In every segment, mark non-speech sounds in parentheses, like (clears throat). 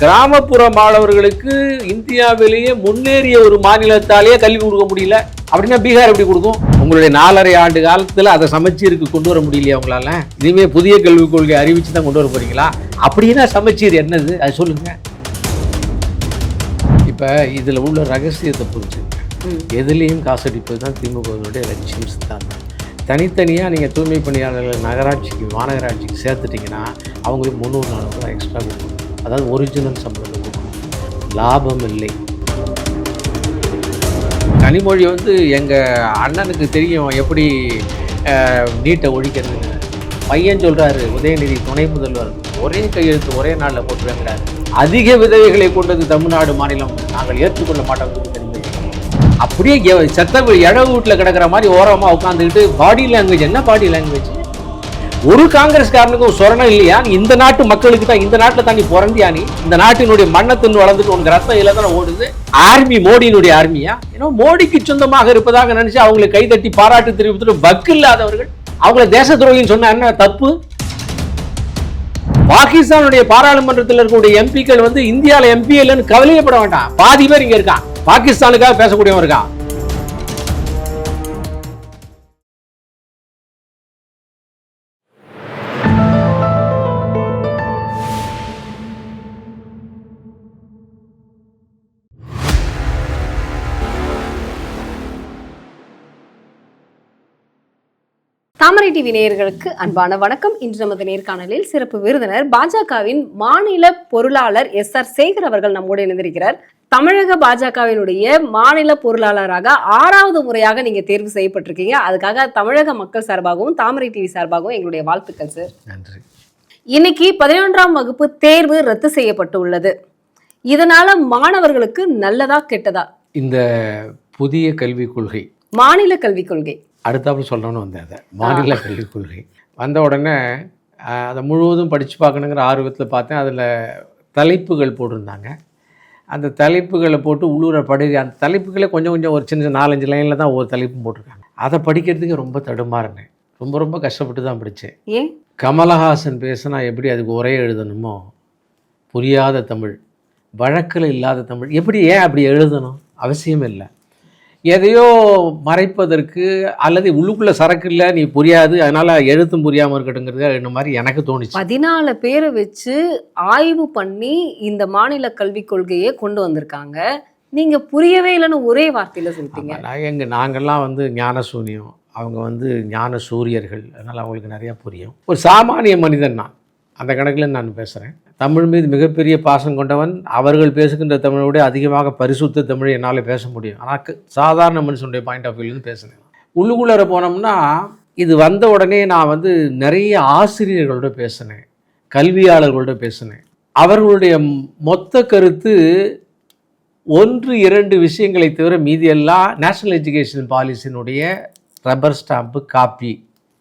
கிராமப்புற மாணவர்களுக்கு இந்தியாவிலேயே முன்னேறிய ஒரு மாநிலத்தாலேயே கல்வி கொடுக்க முடியல. அப்படின்னா பீகார் எப்படி கொடுக்கும்? உங்களுடைய நாலரை ஆண்டு காலத்துல அதை சமச்சீருக்கு கொண்டு வர முடியலையா உங்களால? இனிமே புதிய கல்விக் கொள்கை அறிவிச்சு தான் கொண்டு வர போறீங்களா? அப்படின்னா சமச்சீர் என்னது? அது சொல்லுங்க. இப்ப இதுல உள்ள ரகசியத்தை புரிஞ்சுங்க எதுலேயும் காசடிப்பது தான் திமுகவினுடைய லட்சியம் சித்தாந்தம். தனித்தனியாக நீங்கள் தூய்மை பணியாளர்களை நகராட்சிக்கு மாநகராட்சிக்கு சேர்த்துட்டிங்கன்னா அவங்களுக்கு முந்நூறு நானூறு ரூபாய் எக்ஸ்ட்ரா கொடுக்கணும். அதாவது ஒரிஜினல் சம்பளம் லாபம் இல்லை கனிமொழி வந்து எங்கள் அண்ணனுக்கு தெரியும் எப்படி நீட்டை ஒழிக்கிறதுன்னு. பையன் சொல்கிறாரு உதயநிதி துணை முதல்வர் ஒரே கையெழுத்து ஒரே நாளில் போட்டுருங்கிறார் அதிக விதவைகளை கொண்டது தமிழ்நாடு மாநிலம். நாங்கள் ஏற்றுக்கொள்ள மாட்டோம் அப்படியே சத்த இழவு வீட்டில் கிடக்கிற மாதிரி ஓரமாக உட்காந்துக்கிட்டு பாடி லாங்குவேஜ் என்ன பாடி லாங்குவேஜ் ஒரு காங்கிரஸ்காரனுக்கும் சொரணம் இல்லையா? நீ இந்த நாட்டு மக்களுக்கு தான் இந்த நாட்டில் தான் நீ பிறந்தியா நீ? இந்த நாட்டினுடைய மண்ணத்தின் வளர்ந்துட்டு உனக்கு ரத்தம் இல்லை தானே ஓடுது? ஆர்மி மோடியினுடைய ஆர்மியா ஏன்னா மோடிக்கு சொந்தமாக இருப்பதாக நினைச்சு அவங்களை கைதட்டி பாராட்டு தெரிவித்துட்டு பக்கு இல்லாதவர்கள் அவங்கள தேச துரோகின்னு சொன்னா என்ன தப்பு? பாகிஸ்தானுடைய பாராளுமன்றத்தில் இருக்கக்கூடிய எம்பிக்கள் வந்து இந்தியாவில் எம்பி இல்லைன்னு கவலையப்பட வேண்டாம். பாதி பேர் இங்க இருக்கான். பாகிஸ்தானுக்காக பேசக்கூடியவன் இருக்கான். தாமரை டிவி நேயர்களுக்கு அன்பான வணக்கம். இன்று நமது நேர்காணலில் சிறப்பு விருந்தினர் பாஜகவின் மாநில பொருளாளர் எஸ் ஆர் சேகர் அவர்கள் நம்மோடு இணைந்திருக்கிறார். தமிழக பாஜகவினுடைய மாநில பொருளாளராக ஆறாவது முறையாக நீங்க தேர்வு செய்யப்பட்டிருக்கீங்க. அதுக்காக தமிழக மக்கள் சார்பாகவும் தாமரை டிவி சார்பாகவும் எங்களுடைய வாழ்த்துக்கள் சார். நன்றி. இன்னைக்கு பதினொன்றாம் வகுப்பு தேர்வு ரத்து செய்யப்பட்டு உள்ளது. இதனால மாணவர்களுக்கு நல்லதா கெட்டதா? இந்த புதிய கல்விக் கொள்கை. மாநில கல்விக் கொள்கை. அடுத்தாப்புல சொல்லணும்னு வந்தேன் அதை. மாநில கல்விக் கொள்கை. வந்த உடனே அதை முழுவதும் படித்து பார்க்கணுங்கிற ஆர்வத்தில் பார்த்தேன். அதில் தலைப்புகள் போட்டிருந்தாங்க. அந்த தலைப்புகளை போட்டு உள்ளூர படி அந்த தலைப்புகளே கொஞ்சம் கொஞ்சம் ஒரு சின்ன சின்ன நாலஞ்சு லைனில் தான் ஒவ்வொரு தலைப்பும் போட்டிருக்காங்க. அதை படிக்கிறதுக்கு ரொம்ப தடுமாறினேன் ரொம்ப ரொம்ப கஷ்டப்பட்டு தான் படித்தேன் ஏன்? கமலஹாசன் பேசினா எப்படி அதுக்கு ஒரே எழுதணுமோ? புரியாத தமிழ். வழக்கில் இல்லாத தமிழ். எப்படி ஏன் அப்படி எழுதணும்? அவசியம் இல்லை. எதையோ மறைப்பதற்கு அல்லது உள்ளுக்குள்ள சரக்கு இல்லை நீ புரியாது அதனால எழுத்தும் புரியாமல் இருக்கட்டுங்கிறது இந்த மாதிரி எனக்கு தோணுச்சு. பதினாலு பேரை வச்சு ஆய்வு பண்ணி இந்த மாநில கல்விக் கொள்கையை கொண்டு வந்திருக்காங்க. நீங்க புரியவே இல்லைன்னு ஒரே வார்த்தையில சொல்லிட்டீங்க. ஆமா, நான் எங்க நாங்கள்லாம் வந்து ஞான சூனியம் அவங்க வந்து ஞான சூரியர்கள் அதனால் அவங்களுக்கு நிறையா புரியும். ஒரு சாமானிய மனிதன் நான். அந்த கணக்கில் நான் பேசுகிறேன் தமிழ் மீது மிகப்பெரிய பாசம் கொண்டவன் அவர்கள் பேசுகின்ற தமிழோட அதிகமாக பரிசுத்த தமிழை என்னால் பேச முடியும். ஆனால் சாதாரண மனுஷனுடைய பாயிண்ட் ஆஃப் வியூலேருந்து பேசுனேன். உள்ளுக்குள்ளார போனோம்னா இது வந்த உடனே நான் வந்து நிறைய ஆசிரியர்களோட பேசினேன் கல்வியாளர்களோட பேசினேன். அவர்களுடைய மொத்த கருத்து ஒன்று இரண்டு விஷயங்களை தவிர மீதியெல்லாம் நேஷனல் எஜுகேஷன் பாலிசியினுடைய ரப்பர் ஸ்டாம்பு காப்பி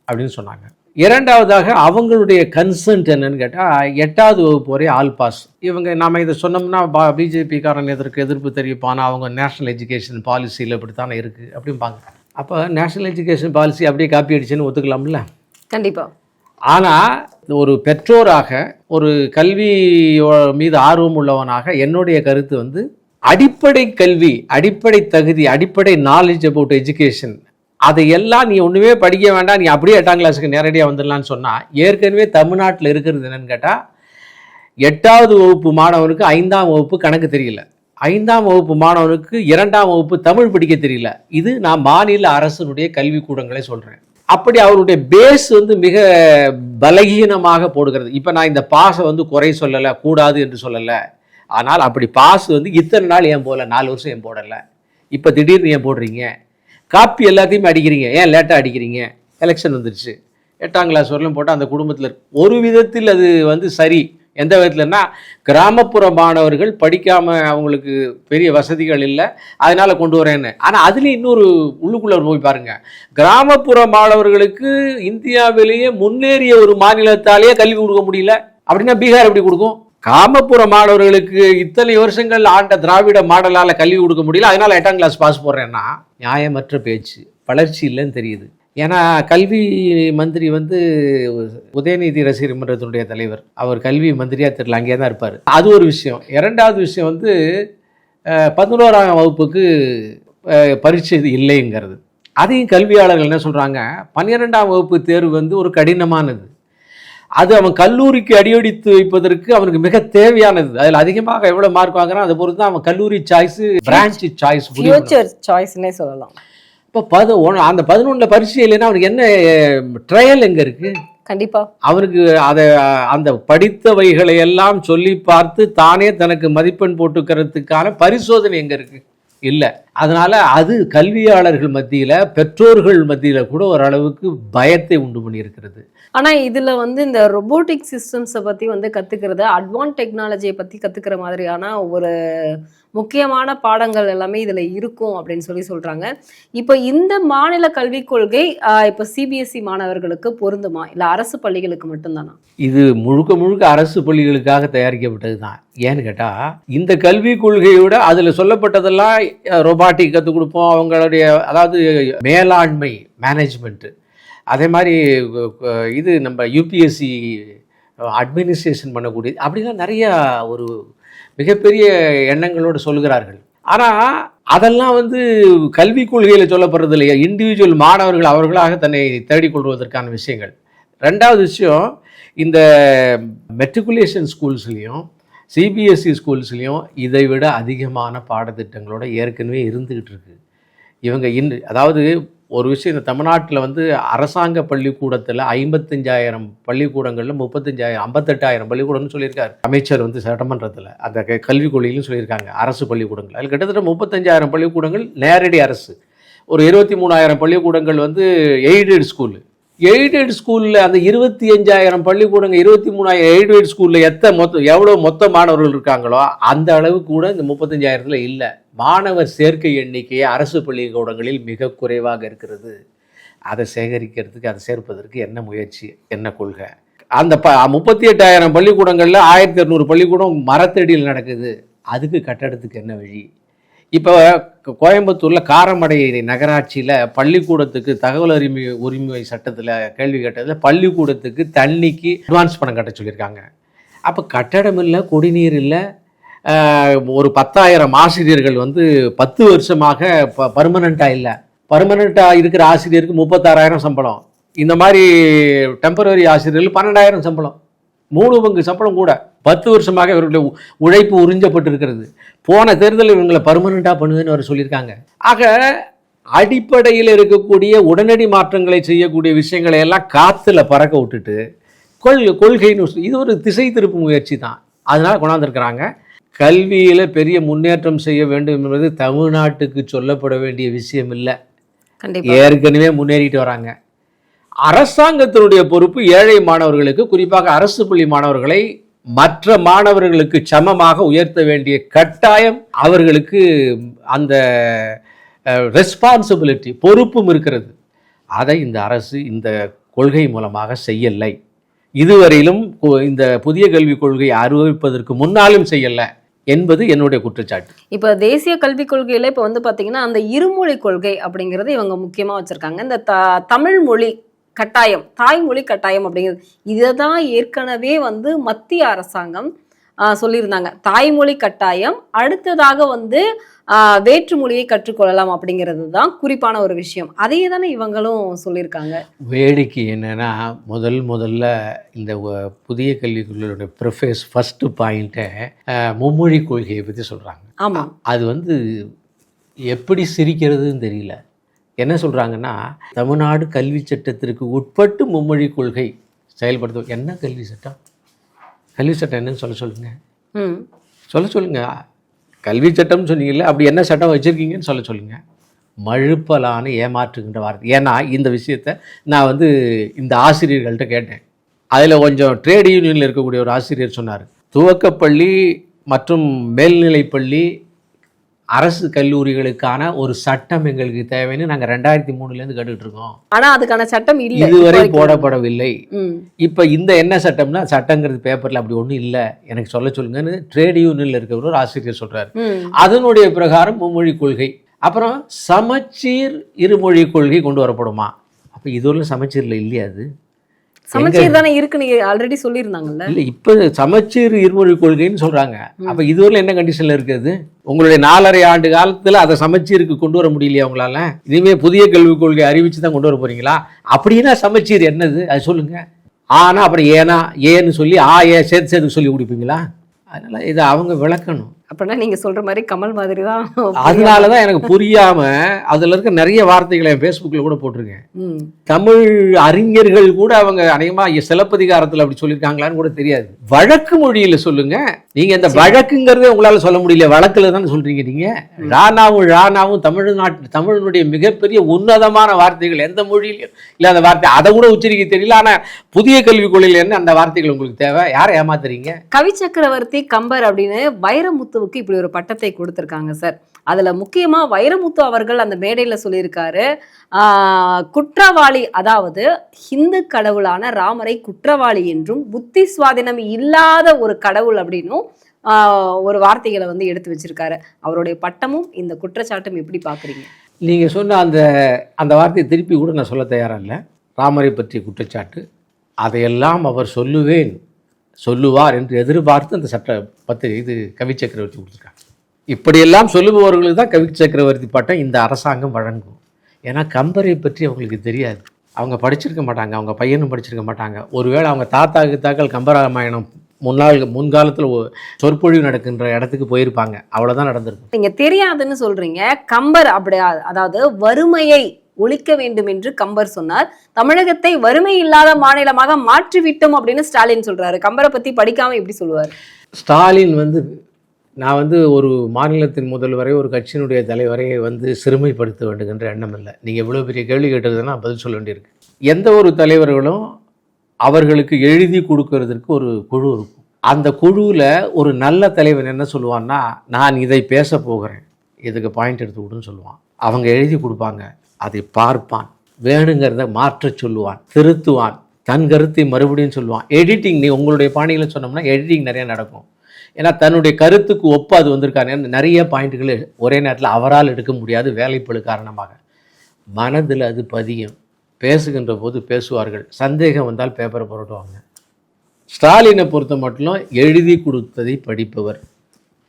அப்படின்னு சொன்னாங்க. இரண்டாவதாக அவங்களுடைய கன்சென்ட் என்னன்னு கேட்டால் எட்டாவது வகுப்பு வரை ஆல் பாஸ் இவங்க நாம இதை சொன்னோம்னா பா பிஜேபிக்காரன் எதற்கு எதிர்ப்பு தெரிவிப்பானா? அவங்க நேஷனல் எஜுகேஷன் பாலிசியில் இப்படி தானே இருக்குது அப்படிம்பாங்க. அப்போ நேஷனல் எஜுகேஷன் பாலிசி அப்படியே காப்பி அடிச்சுன்னு ஒத்துக்கலாம்ல? கண்டிப்பா. ஆனால் ஒரு பெற்றோராக ஒரு கல்வி மீது ஆர்வம் உள்ளவனாக என்னுடைய கருத்து வந்து அடிப்படை கல்வி அடிப்படை தகுதி அடிப்படை நாலேஜ் அபவுட் எஜுகேஷன் அதையெல்லாம் நீ ஒன்றுமே படிக்க வேண்டாம். நீ அப்படியே எட்டாம் கிளாஸுக்கு நேரடியாக வந்துடலான்னு சொன்னால் ஏற்கனவே தமிழ்நாட்டில் இருக்கிறது என்னென்னு கேட்டால் எட்டாவது வகுப்பு மாணவனுக்கு ஐந்தாம் வகுப்பு கணக்கு தெரியல. ஐந்தாம் வகுப்பு மாணவனுக்கு இரண்டாம் வகுப்பு தமிழ் படிக்க தெரியல. இது நான் மாநில அரசினுடைய கல்விக்கூடங்களை சொல்கிறேன் அப்படி அவருடைய பேஸ் வந்து மிக பலகீனமாக போடுகிறது. இப்போ நான் இந்த பாஸை வந்து குறை சொல்லலை கூடாது என்று சொல்லலை. ஆனால் அப்படி பாஸ் வந்து இத்தனை நாள் ஏன் போடல? நாலு வருஷம் ஏன் போடலை? இப்போ திடீர்னு ஏன் போடுறீங்க? காப்பி எல்லாத்தையுமே அடிக்கிறீங்க. ஏன் லேட்டாக அடிக்கிறீங்க? எலெக்ஷன் வந்துருச்சு. எட்டாம் கிளாஸ் வரலும் போட்டால் அந்த குடும்பத்தில் ஒரு விதத்தில் அது வந்து சரி. எந்த விதத்துலன்னா கிராமப்புற மாணவர்கள் படிக்காமல் அவங்களுக்கு பெரிய வசதிகள் இல்லை. அதனால் கொண்டு வரேன்னு. ஆனால் அதுலேயும் இன்னொரு உள்ளுக்குள்ளே போய் பாருங்கள் கிராமப்புற மாணவர்களுக்கு இந்தியாவிலேயே முன்னேறிய ஒரு மாநிலத்தாலேயே கல்வி கொடுக்க முடியல. அப்படின்னா பீகார் எப்படி கொடுக்கும்? கிராமப்புற மாணவர்களுக்கு இத்தனை வருஷங்கள் ஆண்ட திராவிட மாடலால் கல்வி கொடுக்க முடியல அதனால் எட்டாம் கிளாஸ் பாஸ் போடுறேன்னா நியாயமற்ற பேச்சு வளர்ச்சி இல்லைன்னு தெரியுது. ஏன்னா கல்வி மந்திரி வந்து உதயநிதி ரசிகர் மன்றத்தினுடைய தலைவர். அவர் கல்வி மந்திரியா தெரியல அங்கேயே தான் இருப்பார். அது ஒரு விஷயம். இரண்டாவது விஷயம் வந்து பதினோராம் வகுப்புக்கு பரீட்சை இல்லைங்கிறது. அதையும் கல்வியாளர்கள் என்ன சொல்கிறாங்க பன்னிரெண்டாம் வகுப்பு தேர்வு வந்து ஒரு கடினமானது. அது அவன் கல்லூரிக்கு அடியெடுத்து வைப்பதற்கு அவனுக்கு மிக தேவையானது. அதில் அதிகமாக எவ்வளோ மார்க் வாங்குறான் அதை பொறுத்து தான் அவன் கல்லூரி சாய்ஸ் பிரான்ச் சாய்ஸ் ஃபியூச்சர் சாய்ஸ்னே சொல்லலாம். இப்போ பது அந்த பதினொன்றில் பரிசு இல்லைன்னா அவனுக்கு என்ன ட்ரையல் எங்கே இருக்கு? கண்டிப்பா. அவனுக்கு அதை அந்த படித்தவைகளை எல்லாம் சொல்லி பார்த்து தானே தனக்கு மதிப்பெண் போட்டுக்கிறதுக்கான பரிசோதனை எங்கே இருக்கு? இல்லை. அதனால அது கல்வியாளர்கள் மத்தியில் பெற்றோர்கள் மத்தியில் கூட ஓரளவுக்கு பயத்தை உண்டு பண்ணியிருக்கிறது. ஆனா இதுல வந்து இந்த ரொபோட்டிக் சிஸ்டம்ஸை பத்தி வந்து கத்துக்கிறது அட்வான்ஸ் டெக்னாலஜியை பத்தி கத்துக்கிற மாதிரியான ஒரு முக்கியமான பாடங்கள் எல்லாமே இதுல இருக்கும் அப்படின்னு சொல்லி சொல்றாங்க. இப்போ இந்த மாநில கல்விக் கொள்கை இப்போ சிபிஎஸ்இ மாணவர்களுக்கு பொருந்துமா? இல்ல அரசு பள்ளிகளுக்கு மட்டும்தானா? இது முழுக்க முழுக்க அரசு பள்ளிகளுக்காக தயாரிக்கப்பட்டது தான் ஏன்னு கேட்டால் இந்த கல்விக் கொள்கையோட அதில் சொல்லப்பட்டதெல்லாம் பாட்டிக்கு கற்றுக் கொடுப்போம். அவங்களுடைய அதாவது மேலாண்மை மேனேஜ்மெண்ட்டு அதே மாதிரி இது நம்ம யூபிஎஸ்சி அட்மினிஸ்ட்ரேஷன் பண்ணக்கூடியது. அப்படிலாம் நிறையா ஒரு மிகப்பெரிய எண்ணங்களோடு சொல்கிறார்கள். ஆனால் அதெல்லாம் வந்து கல்விக் கொள்கையில் சொல்லப்படுறது இல்லையா? இண்டிவிஜுவல் மாணவர்கள் அவர்களாக தன்னை தேடிக்கொள்வதற்கான விஷயங்கள். ரெண்டாவது விஷயம் இந்த மெட்ரிகுலேஷன் ஸ்கூல்ஸ்லேயும் சிபிஎஸ்சி ஸ்கூல்ஸ்லேயும் இதை விட அதிகமான பாடத்திட்டங்களோட ஏற்கனவே இருந்துக்கிட்டு இருக்கு. இவங்க இன்று அதாவது ஒரு விஷயம் இந்த தமிழ்நாட்டில் வந்து அரசாங்க பள்ளிக்கூடத்தில் ஐம்பத்தஞ்சாயிரம் பள்ளிக்கூடங்களில் முப்பத்தஞ்சாயிரம் ஐம்பத்தெட்டாயிரம் பள்ளிக்கூடம்னு சொல்லியிருக்காரு. அமைச்சர் வந்து சட்டமன்றத்தில் அந்த க- கல்விக் கொள்கையிலும் சொல்லியிருக்காங்க அரசு பள்ளிக்கூடங்கள். அதில் கிட்டத்தட்ட முப்பத்தஞ்சாயிரம் பள்ளிக்கூடங்கள் நேரடி அரசு. ஒரு இருபத்தி மூணாயிரம் பள்ளிக்கூடங்கள் வந்து எய்டட் ஸ்கூலு. எய்டட் ஸ்கூலில் அந்த இருபத்தி அஞ்சாயிரம் பள்ளிக்கூடங்கள் இருபத்தி மூணாயிரம் எய்டட் ஸ்கூலில் எத்த மொத்தம் எவ்வளோ மொத்த மாணவர்கள் இருக்காங்களோ அந்த அளவு கூட இந்த முப்பத்தஞ்சாயிரத்தில் இல்லை. மாணவர் சேர்க்கை எண்ணிக்கை அரசு பள்ளிக்கூடங்களில் மிக குறைவாக இருக்கிறது. அதை சேகரிக்கிறதுக்கு அதை சேர்ப்பதற்கு என்ன முயற்சி என்ன கொள்கை? அந்த ப முப்பத்தி எட்டாயிரம் பள்ளிக்கூடங்களில் ஆயிரத்தி இரநூறு பள்ளிக்கூடம் மரத்தடியில் நடக்குது. அதுக்கு கட்டடத்துக்கு என்ன வழி? இப்போ கோயம்புத்தூரில் காரமடை நகராட்சியில் பள்ளிக்கூடத்துக்கு தகவல் உரிமை உரிமை சட்டத்தில் கேள்வி கேட்டதில் பள்ளிக்கூடத்துக்கு தண்ணிக்கு அட்வான்ஸ் பணம் கட்ட சொல்லியிருக்காங்க. அப்போ கட்டடம் இல்லை குடிநீர் இல்லை ஒரு பத்தாயிரம் ஆசிரியர்கள் வந்து பத்து வருஷமாக ப பர்மனண்ட்டாக இல்லை. பர்மனண்ட்டாக இருக்கிற ஆசிரியருக்கு முப்பத்தாறாயிரம் சம்பளம். இந்த மாதிரி டெம்பரரி ஆசிரியர்கள் பன்னெண்டாயிரம் சம்பளம். மூணு பங்கு சம்பளம் கூட பத்து வருஷமாக இவர்களுடைய உழைப்பு உறிஞ்சப்பட்டிருக்கிறது. போன தேர்தலில் இவங்களை பர்மனண்ட்டாக பண்ணுதுன்னு அவர் சொல்லியிருக்காங்க. ஆக அடிப்படையில் இருக்கக்கூடிய உடனடி மாற்றங்களை செய்யக்கூடிய விஷயங்களை எல்லாம் காத்துல பறக்க விட்டுட்டு கொள் கொள்கைன்னு சொல்லி- இது ஒரு திசை திருப்பு முயற்சி தான். அதனால கொண்டாந்துருக்கிறாங்க. கல்வியில் பெரிய முன்னேற்றம் செய்ய வேண்டும் என்பது தமிழ்நாட்டுக்கு சொல்லப்பட வேண்டிய விஷயம் இல்லை. ஏற்கனவே முன்னேறிட்டு வராங்க. அரசாங்கத்தினுடைய பொறுப்பு ஏழை மாணவர்களுக்கு குறிப்பாக அரசு பள்ளி மாணவர்களை மற்ற மாணவர்களுக்கு சமமாக உயர்த்த வேண்டிய கட்டாயம் அவர்களுக்கு அந்த ரெஸ்பான்சிபிலிட்டி பொறுப்பும் இருக்கிறது. அதை இந்த அரசு இந்த கொள்கை மூலமாக செய்யலை. இதுவரையிலும் கு- இந்த புதிய கல்விக் கொள்கையை அறிவிப்பதற்கு முன்னாலும் செய்யலை என்பது என்னுடைய குற்றச்சாட்டு. இப்போ தேசிய கல்விக் கொள்கையில் இப்போ வந்து பார்த்தீங்கன்னா அந்த இருமொழி கொள்கை அப்படிங்கிறது இவங்க முக்கியமாக வச்சுருக்காங்க. இந்த த தமிழ் மொழி கட்டாயம் தாய்மொழி கட்டாயம் அப்படிங்கிறது. இதை தான் ஏற்கனவே வந்து மத்திய அரசாங்கம் சொல்லியிருந்தாங்க. தாய்மொழி கட்டாயம் அடுத்ததாக வந்து வேற்று மொழியை கற்றுக்கொள்ளலாம் அப்படிங்கிறது தான் குறிப்பான ஒரு விஷயம். அதையே தானே இவங்களும் சொல்லியிருக்காங்க. வேடிக்கை என்னன்னா முதல் முதல்ல இந்த புதிய கல்விக் கொள்கையோட ப்ரிஃபேஸ் ஃபஸ்ட்டு பாயிண்ட்டை மும்மொழி கொள்கையை பற்றி சொல்கிறாங்க ஆமா. அது வந்து எப்படி சிரிக்கிறதுன்னு தெரியல. என்ன சொல்கிறாங்கன்னா தமிழ்நாடு கல்வி சட்டத்திற்கு உட்பட்டு மும்மொழி கொள்கை செயல்படுத்தும் என்ன கல்வி சட்டம்? கல்வி சட்டம் என்னன்னு சொல்ல சொல்லுங்கள் சொல்ல சொல்லுங்க. கல்வி சட்டம்னு சொன்னீங்கல்ல அப்படி என்ன சட்டம் வச்சுருக்கீங்கன்னு சொல்ல சொல்லுங்க. மழுப்பலான ஏமாற்றுகின்ற வார்த்தை. ஏன்னா இந்த விஷயத்த நான் வந்து இந்த ஆசிரியர்கள்ட்ட கேட்டேன். அதில் கொஞ்சம் ட்ரேட் யூனியனில் இருக்கக்கூடிய ஒரு ஆசிரியர் சொன்னார். துவக்கப்பள்ளி மற்றும் மேல்நிலைப்பள்ளி அரசு கல்லூரிகளுக்கான ஒரு சட்டம் எங்களுக்கு தேவைன்னு நாங்கள் ரெண்டாயிரத்தி மூணுலேருந்து கேட்டுக்கிட்டு இருக்கோம். ஆனா அதுக்கான சட்டம் இல்ல இதுவரை. போடப்படவில்லை. இப்போ இந்த என்ன சட்டம்னா சட்டங்கிறது பேப்பரில் அப்படி ஒன்றும் இல்லை. எனக்கு சொல்ல சொல்லுங்கன்னு ட்ரேட் யூனியனில் இருக்கிற ஒரு ஆசிரியர் சொல்கிறார் அதனுடைய பிரகாரம் மும்மொழி கொள்கை. அப்புறம் சமச்சீர் இருமொழி கொள்கை கொண்டு வரப்படுமா? அப்போ இதுவரை சமச்சீரில் இல்லையா அது? சமச்சீர் தானே இருக்குன்னு ஆல்ரெடி சொல்லியிருந்தாங்கல்ல. இல்லை இப்போ சமச்சீர் இருமொழி கொள்கைன்னு சொல்கிறாங்க அப்போ இதுவரை என்ன கண்டிஷனில் இருக்குது உங்களுடைய நாலரை ஆண்டு காலத்தில் அதை சமச்சீருக்கு கொண்டு வர முடியலையா உங்களால்? இனிமேல் புதிய கல்விக் கொள்கை அறிவிச்சு தான் கொண்டு வர போகிறீங்களா அப்படின்னா சமச்சீர் என்னது? அது சொல்லுங்கள் ஆனா அப்புறம் ஏனா ஏன்னு சொல்லி ஆ ஏ சேர்த்து சேர்த்து சொல்லி கொடுப்பீங்களா? அதனால் இதை அவங்க விளக்கணும். அப்படின்னா நீங்க சொல்ற மாதிரி கமல் மாதிரி தான் அதனால தான் எனக்கு புரியாம அதுல இருக்க நிறைய வார்த்தைகளை என் ஃபேஸ்புக்கில் கூட போட்டிருக்கேன். தமிழ் அறிஞர்கள் கூட அவங்க அநேகமா சிலப்பதிகாரத்தில் அப்படி சொல்லியிருக்காங்களான்னு கூட தெரியாது. வழக்கு மொழியில சொல்லுங்க. நீங்க இந்த வழக்குங்கிறதே உங்களால சொல்ல முடியல. வழக்குல தானே சொல்றீங்க நீங்க. ராணாவும் ராணாவும் தமிழ்நாட்டு தமிழனுடைய மிகப்பெரிய உன்னதமான வார்த்தைகள் எந்த மொழியிலும் இல்லாத வார்த்தை. அதை கூட உச்சரிக்க தெரியல. ஆனா புதிய கல்விக் கொள்கையில் என்ன அந்த வார்த்தைகள் உங்களுக்கு தேவை? யாரை ஏமாத்துறீங்க? கவி சக்கரவர்த்தி கம்பர் அப்படின்னு வைரமுத்துவுக்கு இப்படி ஒரு பட்டத்தை கொடுத்துருக்காங்க சார். அதில் முக்கியமாக வைரமுத்து அவர்கள் அந்த மேடையில் சொல்லியிருக்காரு குற்றவாளி அதாவது ஹிந்து கடவுளான ராமரை குற்றவாளி என்றும் புத்தி சுவாதீனம் இல்லாத ஒரு கடவுள் அப்படின்னும் ஒரு வார்த்தைகளை வந்து எடுத்து வச்சிருக்காரு. அவருடைய பட்டமும் இந்த குற்றச்சாட்டும் எப்படி பார்க்குறீங்க? நீங்கள் சொன்ன அந்த அந்த வார்த்தையை திருப்பி கூட நான் சொல்ல தயாராக இல்லை. ராமரை பற்றிய குற்றச்சாட்டு அதையெல்லாம் அவர் சொல்லுவேன். சொல்லுவார் என்று எதிர்பார்த்து அந்த சட்ட பத்திரிகை இது கவி சக்கரவர்த்தி கொடுத்துருக்காங்க. இப்படியெல்லாம் சொல்லுபவர்களுக்கு தான் கவி சக்கரவர்த்தி பட்டம் இந்த அரசாங்கம் வழங்கும். ஏன்னா கம்பரை பற்றி அவங்களுக்கு தெரியாது. அவங்க படிச்சிருக்க மாட்டாங்க அவங்க பையனும் படிச்சிருக்க மாட்டாங்க. ஒருவேளை அவங்க தாத்தாக்கு தாக்கள் கம்பராமாயணம் முன்னாள் முன்காலத்தில் சொற்பொழிவு நடக்கின்ற இடத்துக்கு போயிருப்பாங்க. அவ்வளோதான் நடந்திருக்கும். நீங்கள் தெரியாதுன்னு சொல்கிறீங்க கம்பர் அப்படி அதாவது வறுமையை ஒழிக்க வேண்டும் என்று கம்பர் சொன்னார். தமிழகத்தை வறுமை இல்லாத மாநிலமாக மாற்றிவிட்டோம் அப்படின்னு ஸ்டாலின் சொல்றாரு. கம்பரை பத்தி படிக்காம எப்படி சொல்லுவார். ஸ்டாலின் வந்து நான் வந்து ஒரு மாநிலத்தின் முதல்வரை ஒரு கட்சியினுடைய தலைவரை வந்து சிறுமைப்படுத்த வேண்டுகின்ற எண்ணம் இல்லை. நீங்கள் இவ்வளோ பெரிய கேள்வி கேட்டதுன்னா பதில் சொல்ல வேண்டியிருக்கு. எந்த ஒரு தலைவர்களும் அவர்களுக்கு எழுதி கொடுக்கறதற்கு ஒரு குழு இருக்கும். அந்த குழுவில் ஒரு நல்ல தலைவன் என்ன சொல்லுவான்னா நான் இதை பேச போகிறேன். இதுக்கு பாயிண்ட் எடுத்து விடுன்னு சொல்லுவான். அவங்க எழுதி கொடுப்பாங்க. அதை பார்ப்பான். வேணுங்கிறத மாற்ற சொல்லுவான் திருத்துவான் தன் கருத்தை மறுபடியும் சொல்லுவான். எடிட்டிங் நீ உங்களுடைய பாணியில் சொன்னோம்னா எடிட்டிங் நிறையா நடக்கும். ஏன்னா தன்னுடைய கருத்துக்கு ஒப்பு அது வந்திருக்காரு நிறைய பாயிண்ட்டுகள் ஒரே நேரத்தில் அவரால் எடுக்க முடியாது வேலைப்பழு காரணமாக. மனதில் அது பதியும். பேசுகின்ற போது பேசுவார்கள். சந்தேகம் வந்தால் பேப்பரை புரட்டுவாங்க. ஸ்டாலினை பொறுத்த மட்டும் எழுதி கொடுத்ததை படிப்பவர்.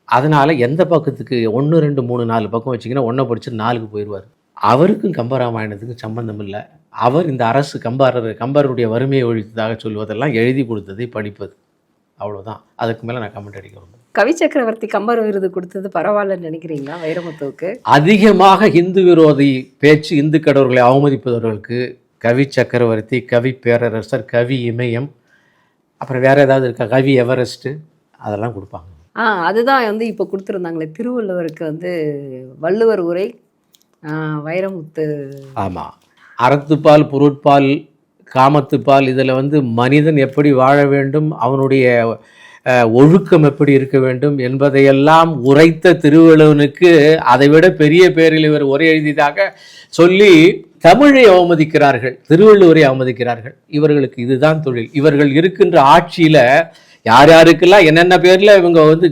அதனால் எந்த பக்கத்துக்கு ஒன்று ரெண்டு மூணு நாலு பக்கம் வச்சிங்கன்னா ஒன்றை படித்து நாலுக்கு போயிடுவார். அவருக்கும் கம்பராமாயணத்துக்கும் சம்பந்தம் இல்லை அவர் இந்த அரசு கம்பாரர் கம்பருடைய வறுமையை ஒழித்ததாக சொல்வதெல்லாம் எழுதி கொடுத்ததை படிப்பது. அவ்வளவுதான். அதுக்கு மேலே நான் கமெண்ட் அடிக்க விரும்புகிறேன் கவி சக்கரவர்த்தி கம்பர் விருது கொடுத்தது பரவாயில்லன்னு நினைக்கிறீங்களா வைரமுத்துவுக்கு? அதிகமாக இந்து விரோதி பேச்சு இந்து கடவுள்களை அவமதிப்பவர்களுக்கு கவி சக்கரவர்த்தி கவி பேரரசர் கவி இமயம் அப்புறம் வேற ஏதாவது இருக்கா? கவி எவரெஸ்ட்டு அதெல்லாம் கொடுப்பாங்க. ஆ அதுதான் வந்து இப்போ கொடுத்துருந்தாங்களே திருவள்ளுவருக்கு வந்து வள்ளுவர் உரை வைரமுத்து. ஆமாம் அறத்துப்பால் பொருட்பால் காமத்துப்பால் இதில் வந்து மனிதன் எப்படி வாழ வேண்டும் அவனுடைய ஒழுக்கம் எப்படி இருக்க வேண்டும் என்பதையெல்லாம் உரைத்த திருவள்ளுவனுக்கு அதைவிட பெரிய பேரில் இவர் உரை எழுதியதாக சொல்லி தமிழை அவமதிக்கிறார்கள் திருவள்ளுவரை அவமதிக்கிறார்கள். இவர்களுக்கு இதுதான் தொழில். இவர்கள் இருக்கின்ற ஆட்சியில யார் யாருக்கெல்லாம் என்னென்ன பேர்ல இவங்க வந்து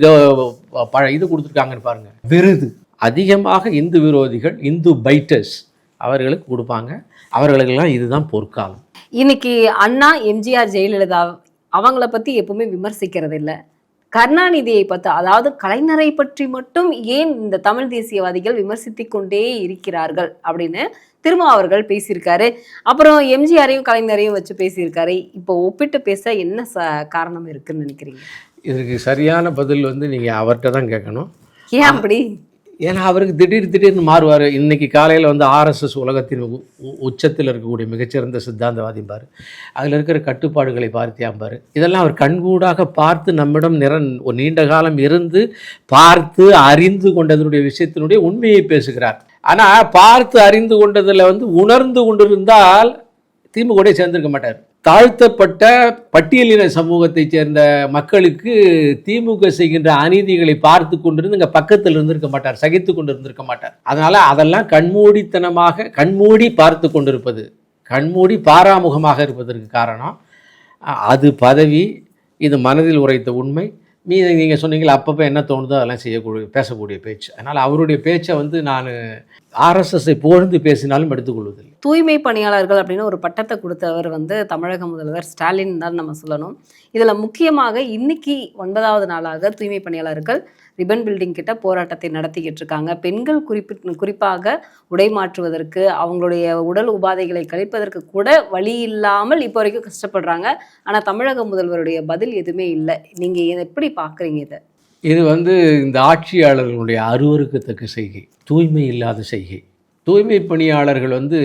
இது கொடுத்துருக்காங்கன்னு பாருங்க. விருது. அதிகமாக இந்து விரோதிகள் இந்து பைட்டர்ஸ் அவர்களுக்கு கொடுப்பாங்க. அவர்களுக்கெல்லாம் இதுதான் பொற்காலம். இன்னைக்கு அண்ணா எம்ஜிஆர் ஜெயலலிதா அவங்கள பத்தி எப்பவுமே விமர்சிக்கிறது இல்ல கருணாநிதியை பத்தி அதாவது கலைஞரை பற்றி மட்டும் ஏன் இந்த தமிழ் தேசியவாதிகள் விமர்சித்துக் கொண்டே இருக்கிறார்கள் அப்படின்னு திரும்ப அவர்கள் பேசியிருக்காரு. அப்புறம் எம்ஜிஆரையும் கலைஞரையும் வச்சு பேசியிருக்காரு. இப்போ ஒப்பிட்டு பேச என்ன ச காரணம் இருக்குன்னு நினைக்கிறீங்க? இதுக்கு சரியான பதில் வந்து நீங்கள் அவர்கிட்ட தான் கேட்கணும். ஏன் அப்படி? ஏன்னா அவருக்கு திடீர் திடீர்னு மாறுவார். இன்றைக்கி காலையில் வந்து ஆர்எஸ்எஸ் உலகத்தின் உ- உச்சத்தில் இருக்கக்கூடிய மிகச்சிறந்த சித்தாந்தவாதிம்பார் அதில் இருக்கிற கட்டுப்பாடுகளை பார்த்தியாம்பார் இதெல்லாம் அவர் கண்கூடாக பார்த்து நம்மிடம் நிற நீண்ட காலம் இருந்து பார்த்து அறிந்து கொண்டதனுடைய விஷயத்தினுடைய உண்மையை பேசுகிறார். ஆனால் பார்த்து அறிந்து கொண்டதில் வந்து உணர்ந்து கொண்டிருந்தால் திமுக சேர்ந்திருக்க மாட்டார். தாழ்த்தப்பட்ட பட்டியலின சமூகத்தைச் சேர்ந்த மக்களுக்கு திமுக செய்கின்ற அநீதிகளை பார்த்து கொண்டிருந்து இங்கே பக்கத்தில் இருந்திருக்க மாட்டார் சகித்து கொண்டு இருந்திருக்க மாட்டார். அதனால் அதெல்லாம் கண்மூடித்தனமாக கண்மூடி பார்த்து கொண்டிருப்பது கண்மூடி பாராமுகமாக இருப்பதற்கு காரணம் அது பதவி இது மனதில் உரைத்த உண்மை மீ நீங்கள் சொன்னீங்களா அப்பப்போ என்ன தோணுதோ அதெல்லாம் செய்யக்கூடிய பேசக்கூடிய பேச்சு. அதனால் அவருடைய பேச்சை வந்து நான் ஆர்எஸ்எஸ்ஐ புகழ்ந்து பேசினாலும் எடுத்துக்கொள்வதில்லை. தூய்மை பணியாளர்கள் அப்படின்னு ஒரு பட்டத்தை கொடுத்தவர் வந்து தமிழக முதல்வர் ஸ்டாலின் தான் நம்ம சொல்லணும். இதில் முக்கியமாக இன்னைக்கு ஒன்பதாவது நாளாக தூய்மை பணியாளர்கள் ரிபன் பில்டிங் கிட்ட போராட்டத்தை நடத்திக்கிட்டு இருக்காங்க பெண்கள் குறிப்பிட்டு குறிப்பாக உடை மாற்றுவதற்கு அவங்களுடைய உடல் உபாதைகளை கழிப்பதற்கு கூட வழி இல்லாமல் இப்போ வரைக்கும் கஷ்டப்படுறாங்க. ஆனால் தமிழக முதல்வருடைய பதில் எதுவுமே இல்லை. நீங்கள் இதை எப்படி பார்க்குறீங்க இதை? இது வந்து இந்த ஆட்சியாளர்களுடைய அருவருக்கத்தக்க செய்கை தூய்மை இல்லாத செய்கை. தூய்மை பணியாளர்கள் வந்து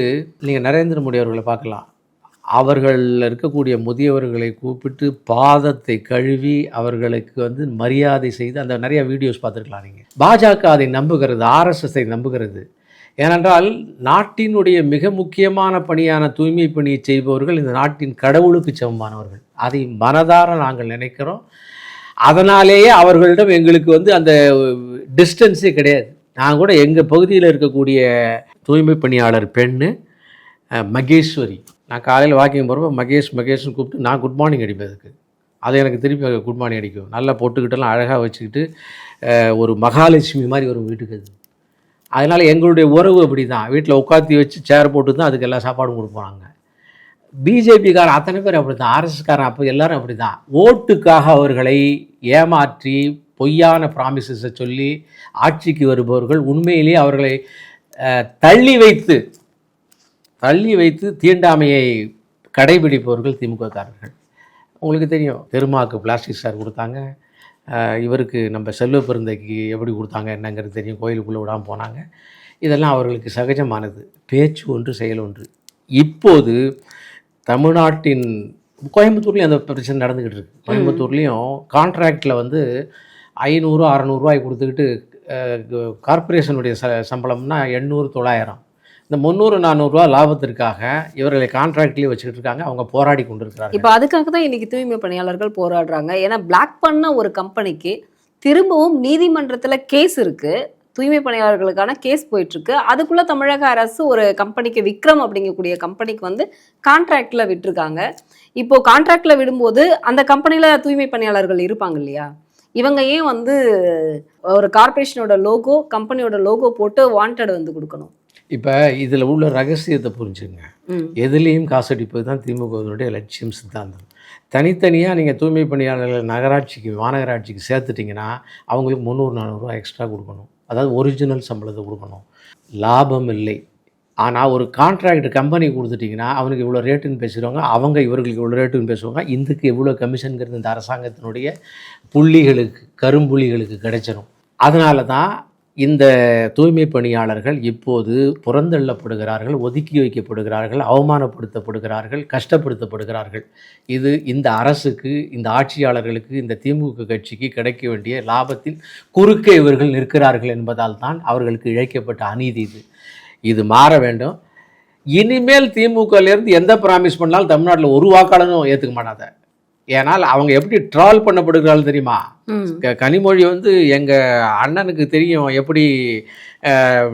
நீங்கள் நரேந்திர மோடி அவர்களை பார்க்கலாம். அவர்கள் இருக்கக்கூடிய முதியவர்களை கூப்பிட்டு பாதத்தை கழுவி அவர்களுக்கு வந்து மரியாதை செய்து அந்த நிறைய வீடியோஸ் பார்த்துருக்கலாம் நீங்கள் பாஜக அதை நம்புகிறது ஆர்எஸ்எஸை நம்புகிறது. ஏனென்றால் நாட்டினுடைய மிக முக்கியமான பணியான தூய்மை பணியை செய்பவர்கள் இந்த நாட்டின் கடவுளுக்கு சமமானவர்கள். அதை மனதார நாங்கள் நினைக்கிறோம். அதனாலேயே அவர்களிடம் எங்களுக்கு வந்து அந்த டிஸ்டன்ஸே கிடையாது. நான் கூட எங்கள் பகுதியில் இருக்கக்கூடிய தூய்மை பணியாளர் பெண்ணு மகேஸ்வரி. நான் காலையில் வாக்கிங் போகிறப்ப மகேஷ் மகேஷ்னு கூப்பிட்டு நான் குட் மார்னிங் அடிப்பேன் அதுக்கு. அது எனக்கு திருப்பி குட் மார்னிங் அடிக்கும். நல்லா போட்டுக்கிட்டலாம் அழகாக வச்சுக்கிட்டு ஒரு மகாலட்சுமி மாதிரி வரும் வீட்டுக்கு அது. அதனால் எங்களுடைய உறவு அப்படி தான் வீட்டில் உட்காத்தி வச்சு சேர் போட்டு தான் அதுக்கு எல்லா சாப்பாடும் கொடுப்பாங்க பிஜேபிக்காரன் அத்தனை பேர் அப்படி தான் ஆர்எஸ்எஸ்காரன் அப்போ எல்லோரும் அப்படி தான் ஓட்டுக்காக அவர்களை ஏமாற்றி பொய்யான ப்ராமிசஸை சொல்லி ஆட்சிக்கு வருபவர்கள் உண்மையிலேயே அவர்களை தள்ளி வைத்து தள்ளி வைத்து தீண்டாமையை கடைபிடிப்பவர்கள் திமுககாரர்கள் உங்களுக்கு தெரியும் பெருமாவுக்கு பிளாஸ்டிக் சார் கொடுத்தாங்க. இவருக்கு நம்ம செல்வ பெருந்தைக்கு எப்படி கொடுத்தாங்க என்னங்கிறது தெரியும். கோயிலுக்குள்ளே விடாமல் போனாங்க. இதெல்லாம் அவர்களுக்கு சகஜமானது. பேச்சு ஒன்று செயல் ஒன்று. இப்போது தமிழ்நாட்டின் கோயம்புத்தூர்லேயும் அந்த பிரச்சனை நடந்துக்கிட்டு இருக்கு. கோயம்புத்தூர்லேயும் கான்ட்ராக்டில் வந்து ஐநூறு அறநூறுவாய் கொடுத்துக்கிட்டு கார்பரேஷனுடைய கார்ப்பரேஷனுடைய ச சம்பளம்னா எண்ணூறு தொள்ளாயிரம். இந்த முந்நூறு நானூறுரூவா லாபத்திற்காக இவர்களை கான்ட்ராக்ட்லேயே வச்சுக்கிட்டு இருக்காங்க அவங்க போராடி கொண்டு இருக்கிறாங்க இப்போ அதுக்காக தான் இன்னைக்கு தூய்மை பணியாளர்கள் போராடுறாங்க. ஏன்னா பிளாக் பண்ண ஒரு கம்பெனிக்கு திரும்பவும் நீதிமன்றத்துல கேஸ் இருக்கு. தூய்மை பணியாளர்களுக்கான கேஸ் போயிட்டு இருக்கு அதுக்குள்ள தமிழக அரசு ஒரு கம்பெனிக்கு விக்ரம் அப்படிங்கக்கூடிய கம்பெனிக்கு வந்து கான்ட்ராக்டில் விட்டுருக்காங்க. இப்போ கான்ட்ராக்டில் விடும்போது அந்த கம்பெனியில் தூய்மை பணியாளர்கள் இருப்பாங்க இல்லையா? இவங்க ஏன் வந்து ஒரு கார்ப்பரேஷனோட லோகோ கம்பெனியோட லோகோ போட்டு வாண்டட் வந்து கொடுக்கணும்? இப்போ இதில் உள்ள ரகசியத்தை புரிஞ்சுங்க. எதுலேயும் காசடிப்பது தான் திமுகவினுடைய லட்சியம் சித்தாந்தம். தனித்தனியாக நீங்கள் தூய்மை பணியாளர்களை நகராட்சிக்கு மாநகராட்சிக்கு சேர்த்துட்டிங்கன்னா அவங்களுக்கு முந்நூறு நானூறுரூவா எக்ஸ்ட்ரா கொடுக்கணும். அதாவது ஒரிஜினல் சம்பளத்தை கொடுக்கணும். லாபம் இல்லை. ஆனால் ஒரு கான்ட்ராக்ட் கம்பெனி கொடுத்துட்டிங்கன்னா அவனுக்கு இவ்வளோ ரேட்டுன்னு பேசுகிறவங்க அவங்க இவர்களுக்கு இவ்வளோ ரேட்டுன்னு பேசுவாங்க இதுக்கு இவ்வளோ கமிஷனுங்கிறது இந்த அரசாங்கத்தினுடைய புள்ளிகளுக்கு கரும்புள்ளிகளுக்கு கிடைச்சிரும். அதனால தான் இந்த தூய்மை பணியாளர்கள் இப்போது புறந்தள்ளப்படுகிறார்கள் ஒதுக்கி வைக்கப்படுகிறார்கள் அவமானப்படுத்தப்படுகிறார்கள் கஷ்டப்படுத்தப்படுகிறார்கள். இது இந்த அரசுக்கு இந்த ஆட்சியாளர்களுக்கு இந்த திமுக கட்சிக்கு கிடைக்க வேண்டிய லாபத்தின் குறுக்கே இவர்கள் நிற்கிறார்கள் என்பதால் தான் அவர்களுக்கு இழைக்கப்பட்ட அநீதி இது. இது மாற வேண்டும். இனிமேல் திமுகலேருந்து எந்த ப்ராமிஸ் பண்ணாலும் தமிழ்நாட்டில் ஒரு வாக்காளனும் ஏற்றுக்க மாட்டாத ஏனால் அவங்க எப்படி ட்ரால் பண்ணப்படுகிறார்கள் தெரியுமா? கனிமொழி வந்து எங்கள் அண்ணனுக்கு தெரியும் எப்படி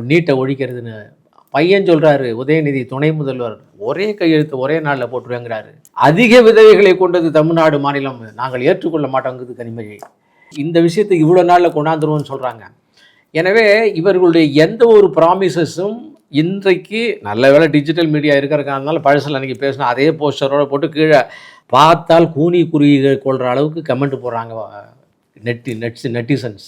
நீட்டை ஒழிக்கிறதுன்னு. பையன் சொல்கிறாரு உதயநிதி துணை முதல்வர் ஒரே கையெழுத்து ஒரே நாளில் போட்டுருவேங்கிறாரு. அதிக விதவைகளை கொண்டது தமிழ்நாடு மாநிலம். நாங்கள் ஏற்றுக்கொள்ள மாட்டோங்குது கனிமொழி. இந்த விஷயத்தை இவ்வளோ நாளில் கொண்டாந்துருவோம்னு சொல்கிறாங்க எனவே இவர்களுடைய எந்த ஒரு ப்ராமிசஸும் இன்றைக்கு நல்ல வேளை டிஜிட்டல் மீடியா இருக்கிறதுனால பழசில் அன்றைக்கி பேசினா அதே போஸ்டரோட போட்டு கீழே பார்த்தால் கூனி குருவிகள் கொள்கிற அளவுக்கு கமெண்ட் போடுறாங்க நெட்டி நெட்ஸ் நெட்டிசன்ஸ்.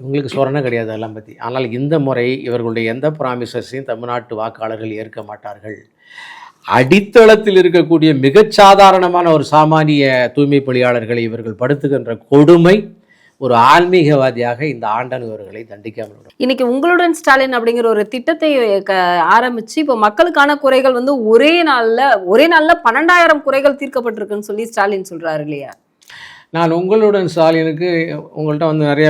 இவங்களுக்கு சொரணை கிடையாது அதெல்லாம் பற்றி ஆனால் இந்த முறை இவர்களுடைய எந்த ப்ராமிசஸையும் தமிழ்நாட்டு வாக்காளர்கள் ஏற்க மாட்டார்கள். அடித்தளத்தில் இருக்கக்கூடிய மிகச் சாதாரணமான ஒரு சாமானிய தூய்மை பணியாளர்களை இவர்கள் படுத்துகின்ற கொடுமை ஒரு ஆன்மீகவாதியாக இந்த ஆண்டன் இவர்களை தண்டிக்காமல். இன்னைக்கு உங்களுடன் ஸ்டாலின் அப்படிங்கிற ஒரு திட்டத்தை க- ஆரம்பிச்சு இப்போ மக்களுக்கான குறைகள் வந்து ஒரே நாள்ல ஒரே நாள்ல பன்னெண்டாயிரம் குறைகள் தீர்க்கப்பட்டிருக்குன்னு சொல்லி ஸ்டாலின் சொல்றாரு இல்லையா? நான் உங்களுடன் ஸ்டாலினுக்கு உங்கள்கிட்ட வந்து நிறைய